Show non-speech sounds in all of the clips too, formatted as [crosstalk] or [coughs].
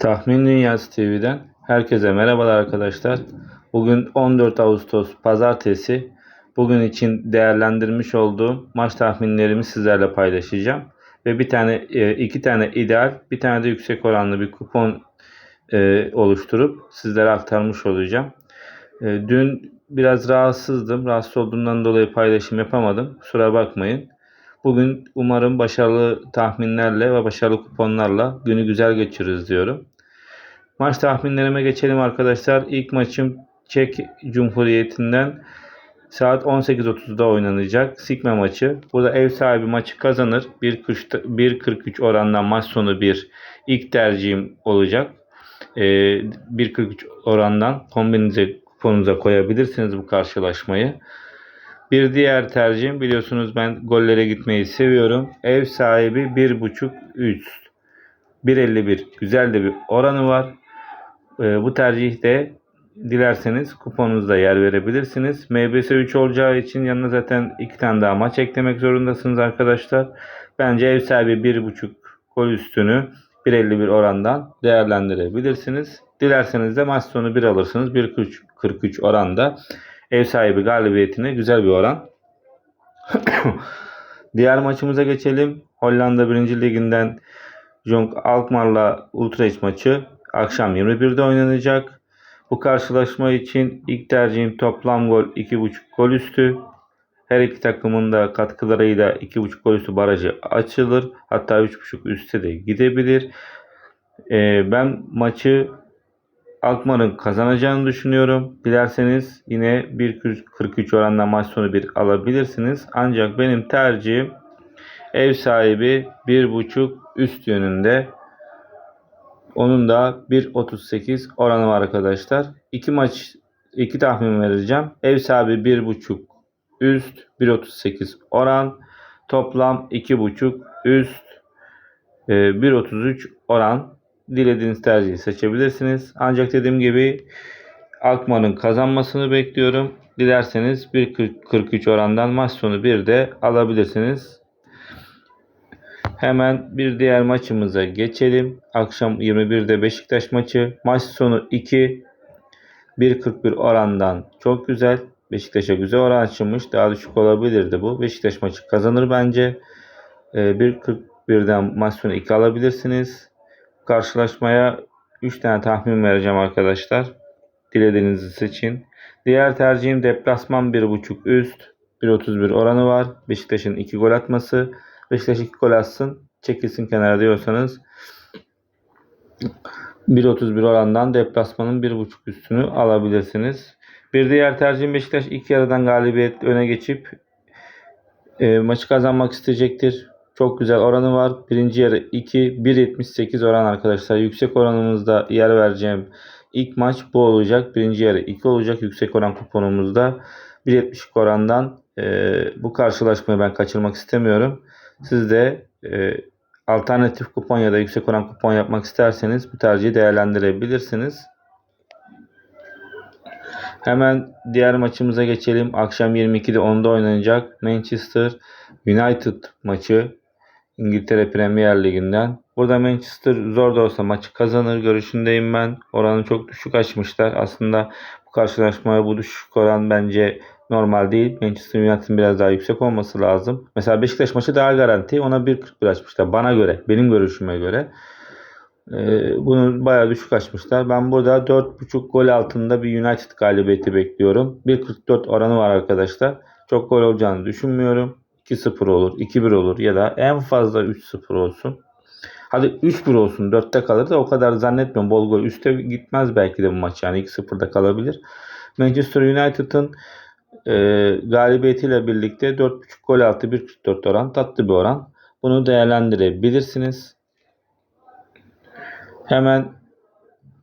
Tahmin Dünyası TV'den herkese merhabalar arkadaşlar. Bugün 14 Ağustos Pazartesi. Bugün için değerlendirmiş olduğum maç tahminlerimi sizlerle paylaşacağım. Ve bir tane, e, iki tane ideal, bir tane de yüksek oranlı bir kupon e, oluşturup sizlere aktarmış olacağım. E, Dün biraz rahatsızdım. Rahatsız olduğumdan dolayı paylaşım yapamadım. Kusura bakmayın. Bugün umarım başarılı tahminlerle ve başarılı kuponlarla günü güzel geçiririz diyorum. Maç tahminlerime geçelim arkadaşlar. İlk maçım Çek Cumhuriyeti'nden saat 18.30'da oynanacak Sikme maçı. Burada ev sahibi maçı kazanır. 1.40 1.43 oranla maç sonu bir ilk tercihim olacak. Ee, 1.43 orandan kombinize kuponunuza koyabilirsiniz bu karşılaşmayı. Bir diğer tercihim biliyorsunuz ben gollere gitmeyi seviyorum. Ev sahibi 1.5 üst. 1.51 güzel de bir oranı var. Ee, bu tercihte dilerseniz kuponunuzda yer verebilirsiniz. MBS 3 olacağı için yanına zaten iki tane daha maç eklemek zorundasınız arkadaşlar. Bence ev sahibi 1.5 gol üstünü 1.51 orandan değerlendirebilirsiniz. Dilerseniz de maç sonu 1 alırsınız. 1.43 oranda ev sahibi galibiyetine güzel bir oran. [coughs] Diğer maçımıza geçelim. Hollanda 1. Liginden Jong Alkmaar'la Utrecht maçı akşam 21'de oynanacak. Bu karşılaşma için ilk tercihim toplam gol 2.5 gol üstü. Her iki takımın da katkılarıyla 2.5 gol üstü barajı açılır. Hatta 3.5 üste de gidebilir. Ee, ben maçı Alkmaar'ın kazanacağını düşünüyorum. Dilerseniz yine 1.43 oranla maç sonu bir alabilirsiniz. Ancak benim tercihim ev sahibi 1.5 üst yönünde. Onun da 1.38 oranı var arkadaşlar. İki maç iki tahmin vereceğim. Ev sahibi 1.5 üst 1.38 oran. Toplam 2.5 üst e, 1.33 oran. Dilediğiniz tercihi seçebilirsiniz. Ancak dediğim gibi Alkmaar'ın kazanmasını bekliyorum. Dilerseniz 1.43 orandan maç sonu bir de alabilirsiniz. Hemen bir diğer maçımıza geçelim. Akşam 21'de Beşiktaş maçı. Maç sonu 2. 1.41 orandan çok güzel. Beşiktaş'a güzel oran açılmış. Daha düşük olabilirdi bu. Beşiktaş maçı kazanır bence. Ee, 1.41'den maç sonu 2 alabilirsiniz. Karşılaşmaya 3 tane tahmin vereceğim arkadaşlar. Dilediğinizi seçin. Diğer tercihim deplasman 1.5 üst. 1.31 oranı var. Beşiktaş'ın 2 gol atması. Beşiktaş 2 gol atsın. Çekilsin kenara diyorsanız 1.31 orandan deplasmanın 1.5 üstünü alabilirsiniz. Bir diğer tercihim Beşiktaş ilk yarıdan galibiyet öne geçip e, maçı kazanmak isteyecektir. Çok güzel oranı var. Birinci yarı 2, 1.78 oran arkadaşlar. Yüksek oranımızda yer vereceğim ilk maç bu olacak. Birinci yarı 2 olacak. Yüksek oran kuponumuzda 1.70 orandan e, bu karşılaşmayı ben kaçırmak istemiyorum. Siz de e, alternatif kupon ya da yüksek oran kupon yapmak isterseniz bu tercihi değerlendirebilirsiniz. Hemen diğer maçımıza geçelim. Akşam 22'de 10'da oynanacak Manchester United maçı İngiltere Premier Ligi'nden. Burada Manchester zor da olsa maçı kazanır görüşündeyim ben. Oranı çok düşük açmışlar. Aslında bu karşılaşmaya bu düşük oran bence normal değil. Manchester United'ın biraz daha yüksek olması lazım. Mesela Beşiktaş maçı daha garanti. Ona 1.41 açmışlar. Bana göre, benim görüşüme göre. Ee, bunu bayağı düşük açmışlar. Ben burada 4.5 gol altında bir United galibiyeti bekliyorum. 1.44 oranı var arkadaşlar. Çok gol olacağını düşünmüyorum. 2-0 olur, 2-1 olur ya da en fazla 3-0 olsun. Hadi 3-1 olsun 4'te kalır da o kadar zannetmiyorum. Bol gol üste gitmez belki de bu maç yani 2-0'da kalabilir. Manchester United'ın e, galibiyetiyle birlikte 4.5 gol altı 1.44 oran tatlı bir oran. Bunu değerlendirebilirsiniz. Hemen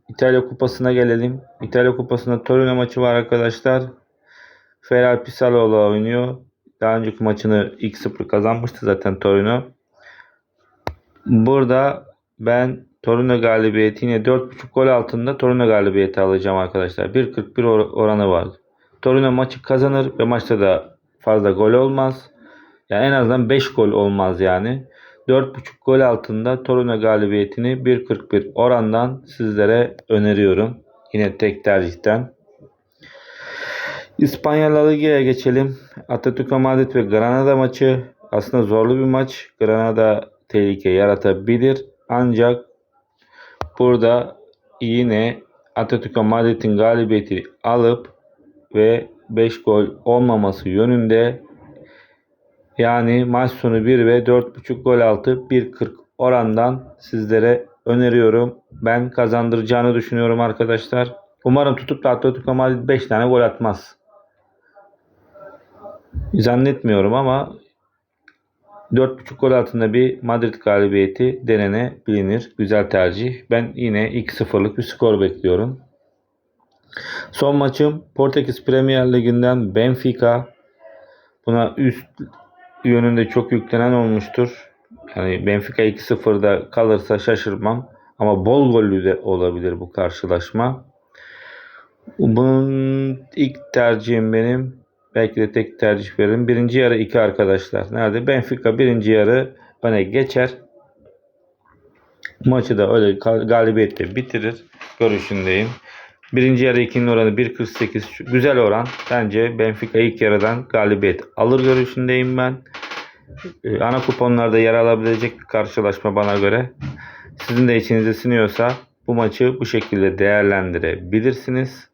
İtalya Kupası'na gelelim. İtalya Kupası'nda Torino maçı var arkadaşlar. Feral Pisaloğlu oynuyor. Daha önceki maçını 2-0 kazanmıştı zaten Torino. Burada ben Torino galibiyeti yine 4.5 gol altında Torino galibiyeti alacağım arkadaşlar. 1.41 or- oranı var. Torino maçı kazanır ve maçta da fazla gol olmaz. Yani en azından 5 gol olmaz yani. 4.5 gol altında Torino galibiyetini 1.41 orandan sizlere öneriyorum. Yine tek tercihten. İspanya La Liga'ya geçelim. Atletico Madrid ve Granada maçı aslında zorlu bir maç. Granada tehlike yaratabilir. Ancak burada yine Atletico Madrid'in galibiyeti alıp ve 5 gol olmaması yönünde yani maç sonu 1 ve 4.5 gol altı 1.40 orandan sizlere öneriyorum. Ben kazandıracağını düşünüyorum arkadaşlar. Umarım tutup da Atletico Madrid 5 tane gol atmaz. Zannetmiyorum ama 4.5 gol altında bir Madrid galibiyeti denenebilir. Güzel tercih. Ben yine 2-0'lık bir skor bekliyorum. Son maçım Portekiz Premier Ligi'nden Benfica. Buna üst yönünde çok yüklenen olmuştur. Yani Benfica 2-0'da kalırsa şaşırmam. Ama bol gollü de olabilir bu karşılaşma. Bunun ilk tercihim benim. Belki de tek tercih veririm. Birinci yarı iki arkadaşlar. Nerede? Benfica birinci yarı öne geçer. Maçı da öyle galibiyetle bitirir. Görüşündeyim. Birinci yarı ikinin oranı 1.48. Güzel oran. Bence Benfica ilk yarıdan galibiyet alır görüşündeyim ben. Ee, Ana kuponlarda yer alabilecek bir karşılaşma bana göre. Sizin de içinize siniyorsa bu maçı bu şekilde değerlendirebilirsiniz.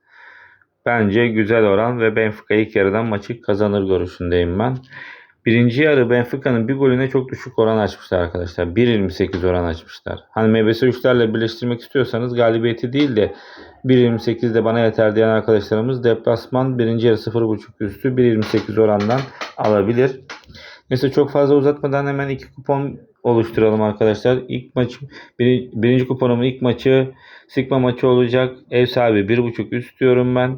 Bence güzel oran ve Benfica ilk yarıdan maçı kazanır görüşündeyim ben. Birinci yarı Benfica'nın bir golüne çok düşük oran açmışlar arkadaşlar. 1.28 oran açmışlar. Hani MBS 3'lerle birleştirmek istiyorsanız galibiyeti değil de 1.28 de bana yeter diyen arkadaşlarımız deplasman birinci yarı 0.5 üstü 1.28 orandan alabilir. Neyse çok fazla uzatmadan hemen iki kupon oluşturalım arkadaşlar. İlk maç bir, birinci kuponumun ilk maçı Sigma maçı olacak. Ev sahibi 1.5 üst diyorum ben.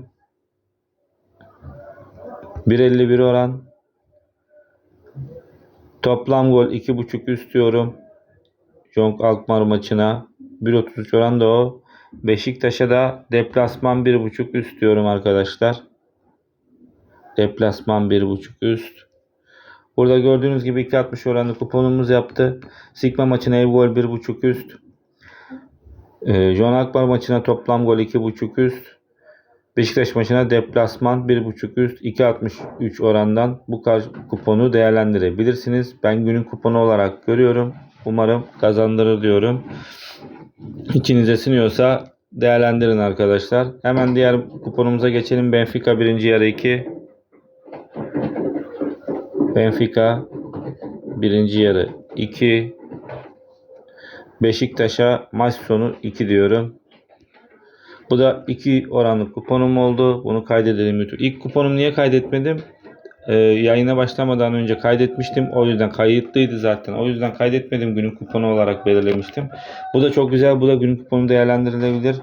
1.51 oran. Toplam gol 2.5 üst diyorum. Jong Alkmaar maçına. 1.33 oran da o. Beşiktaş'a da deplasman 1.5 üst diyorum arkadaşlar. Deplasman 1.5 üst. Burada gördüğünüz gibi 2.60 oranlı kuponumuz yaptı. Sigma maçına ev gol 1.5 üst. Ee, John Akbar maçına toplam gol 2.5 üst. Beşiktaş maçına deplasman 1.5 üst 2.63 orandan bu kuponu değerlendirebilirsiniz. Ben günün kuponu olarak görüyorum. Umarım kazandırır diyorum. İçinize siniyorsa değerlendirin arkadaşlar. Hemen diğer kuponumuza geçelim. Benfica birinci yarı 2. Benfica birinci yarı 2. Beşiktaş'a maç sonu 2 diyorum. Bu da 2 oranlı kuponum oldu. Bunu kaydedelim YouTube. İlk kuponum niye kaydetmedim? Ee, yayına başlamadan önce kaydetmiştim. O yüzden kayıtlıydı zaten. O yüzden kaydetmedim. Günün kuponu olarak belirlemiştim. Bu da çok güzel. Bu da günün kuponu değerlendirilebilir.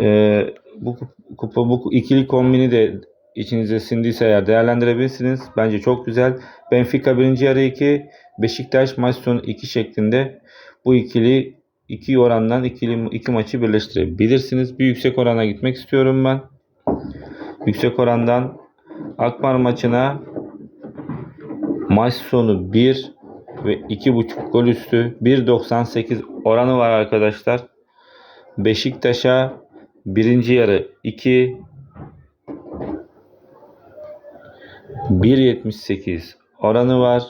Ee, bu kupon, bu ikili kombini de içinize sindiyse eğer değerlendirebilirsiniz. Bence çok güzel. Benfica birinci yarı 2, Beşiktaş maç sonu 2 şeklinde bu ikili iki orandan ikili iki maçı birleştirebilirsiniz. Bir yüksek orana gitmek istiyorum ben. Yüksek orandan Akmar maçına maç sonu 1 ve 2.5 gol üstü 1.98 oranı var arkadaşlar. Beşiktaş'a birinci yarı 2 1.78 oranı var.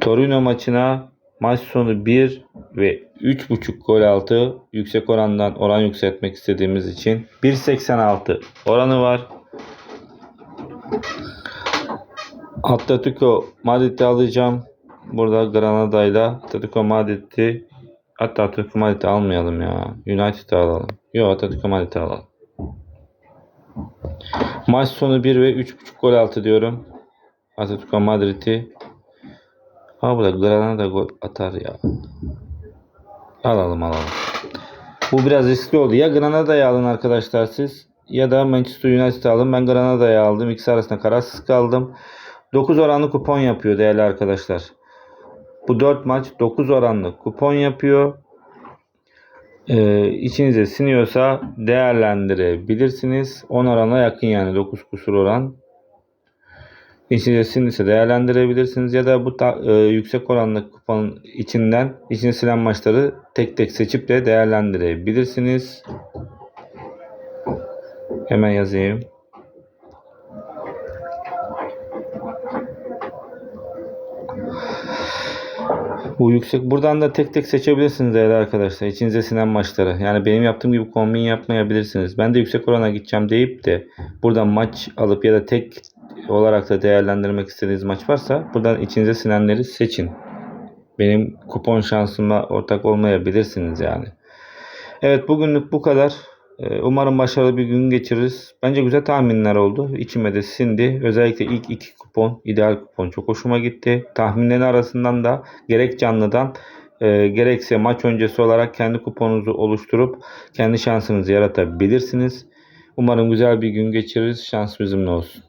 Torino maçına maç sonu 1 ve 3.5 gol altı yüksek orandan oran yükseltmek istediğimiz için 1.86 oranı var. Atletico Madrid'i alacağım. Burada Granada ile Atletico Madrid'i hatta Atletico Madrid'i almayalım ya. United'ı alalım. Yok Atletico Madrid'i alalım. Maç sonu 1 ve 3.5 gol altı diyorum. Atletico Madrid'i. Ha burada Granada gol atar ya. Alalım alalım. Bu biraz riskli oldu. Ya Granada'yı alın arkadaşlar siz. Ya da Manchester United'ı alın. Ben Granada'yı aldım. İkisi arasında kararsız kaldım. 9 oranlı kupon yapıyor değerli arkadaşlar. Bu 4 maç 9 oranlı kupon yapıyor. Ee, içinize siniyorsa değerlendirebilirsiniz. 10 orana yakın yani 9 kusur oran. İçinize sinirse değerlendirebilirsiniz ya da bu ta- e, yüksek oranlı kupon içinden içine silen maçları tek tek seçip de değerlendirebilirsiniz. Hemen yazayım. Bu yüksek buradan da tek tek seçebilirsiniz değerli arkadaşlar. İçinize sinen maçları. Yani benim yaptığım gibi kombin yapmayabilirsiniz. Ben de yüksek orana gideceğim deyip de buradan maç alıp ya da tek olarak da değerlendirmek istediğiniz maç varsa buradan içinize sinenleri seçin. Benim kupon şansıma ortak olmayabilirsiniz yani. Evet bugünlük bu kadar. Ee, Umarım başarılı bir gün geçiririz. Bence güzel tahminler oldu. İçime de sindi. Özellikle ilk iki kupon, ideal kupon çok hoşuma gitti. Tahminlerin arasından da gerek canlıdan e, gerekse maç öncesi olarak kendi kuponunuzu oluşturup kendi şansınızı yaratabilirsiniz. Umarım güzel bir gün geçiririz. Şans bizimle olsun.